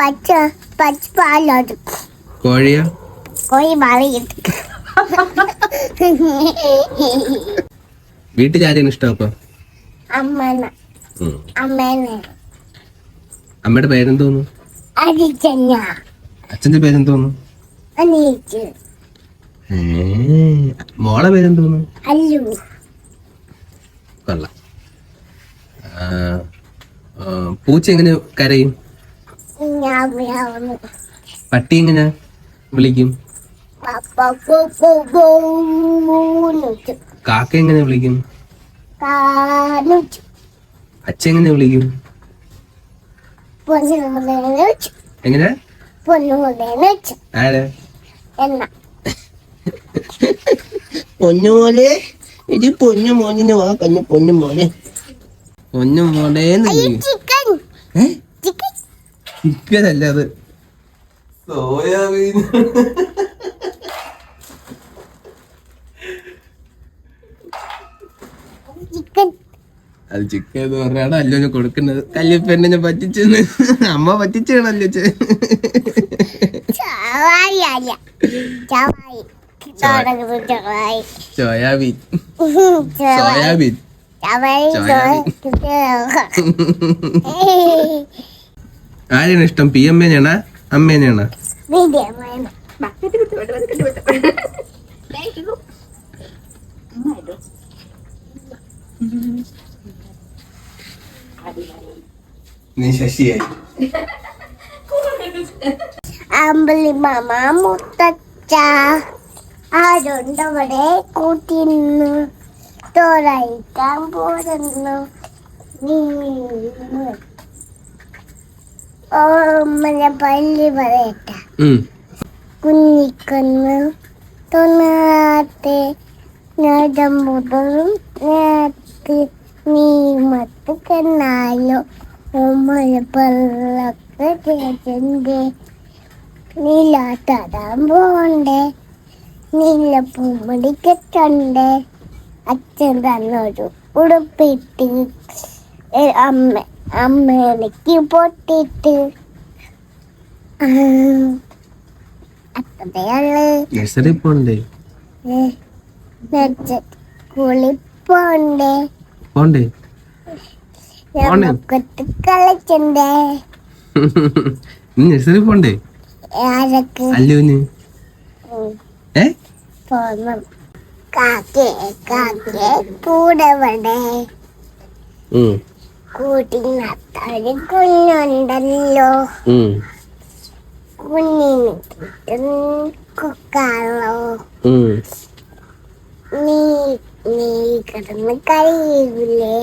പച്ച പച്ച പാലോട്ട് കോഴിയോ? കോഴി വളയിട്ട് വീട്ടിൽ ആരെയാണ് ഇഷ്ടം അപ്പൊ? അമ്മന ഉം. അമ്മേനെ. അമ്മയുടെ പേരെന്തോന്നു? അച്ഛന്റെ പേരെന്തോന്നു? മോളെ പേരെന്തോന്നു? അല്ലു. കൊള്ളാം. പൂച്ച എങ്ങനെ കരയും? പട്ടി എങ്ങനെ വിളിക്കും കാക്ക എങ്ങനെ വിളിക്കും അച്ഛ എങ്ങനെ വിളിക്കും എങ്ങനെ ആരെ പൊന്നുമോനെ ഇത് പൊന്നു മോനിന് വാ കഞ്ഞു പൊന്നു മോനെ പൊന്നു മോനെ ചിക്കൻ ഏ? ചിക്കൻ ചിക്കനല്ല അത് സോയാബീൻ ചിക്കൻ. അത് ചിക്കൻ എന്ന് പറഞ്ഞാണ് അല്ലോ കൊടുക്കുന്നത്. ഞാൻ പറ്റിച്ചെന്ന്. അമ്മ പറ്റിച്ചാണല്ലോ ചവായി. അല്ല സോയാബീൻ ചവായി. സോയാബീൻ ചവായി. ആരെയാണ് ഇഷ്ടം. പി അമ്മേനെയാണ് അമ്മേനെയാണ് നീ ശശിയായി അമ്പലി മാമ മുത്തച്ഛ. ആരുണ്ടവിടെ? കൂട്ടിന്നു തോറയിക്കാൻ പോരുന്നു. ഓമ്മല പള്ളി പറയട്ട. കുഞ്ഞിക്കന്ന് തൊന്നാത്തെ നേടം മുതലും നേരത്തെ നീ മത്ത് കണ്ണായോ ഓമ്മല പള്ളക്ക് ചേച്ചന്റെ നീലാത്തടാൻ പോണ്ടേ. നീല പൂമടി കെട്ടണ്ടേ. അച്ഛൻ തന്നൊരു ഉടുപ്പിട്ട്. ഏ, അമ്മ എനിക്ക് പൊട്ടിട്ട് അത്രയുള്ളു നഴ്സറി പോണ്ടേ? കുളിപ്പോണ്ടേ പോണ്ടേ? പോണേ. നമുക്കത്ത് കളിച്ചണ്ടേ നഴ്സറി പോണ്ടേ. ഏ? പോണം. കാക്കേ കാക്കേ കൂടെ വടേ. കൂട്ടിനത്തൊരു കുഞ്ഞുണ്ടല്ലോ. കുഞ്ഞിന് കിട്ടും കുക്കാലോ നീ നീ കിടന്ന് കഴിയൂലേ?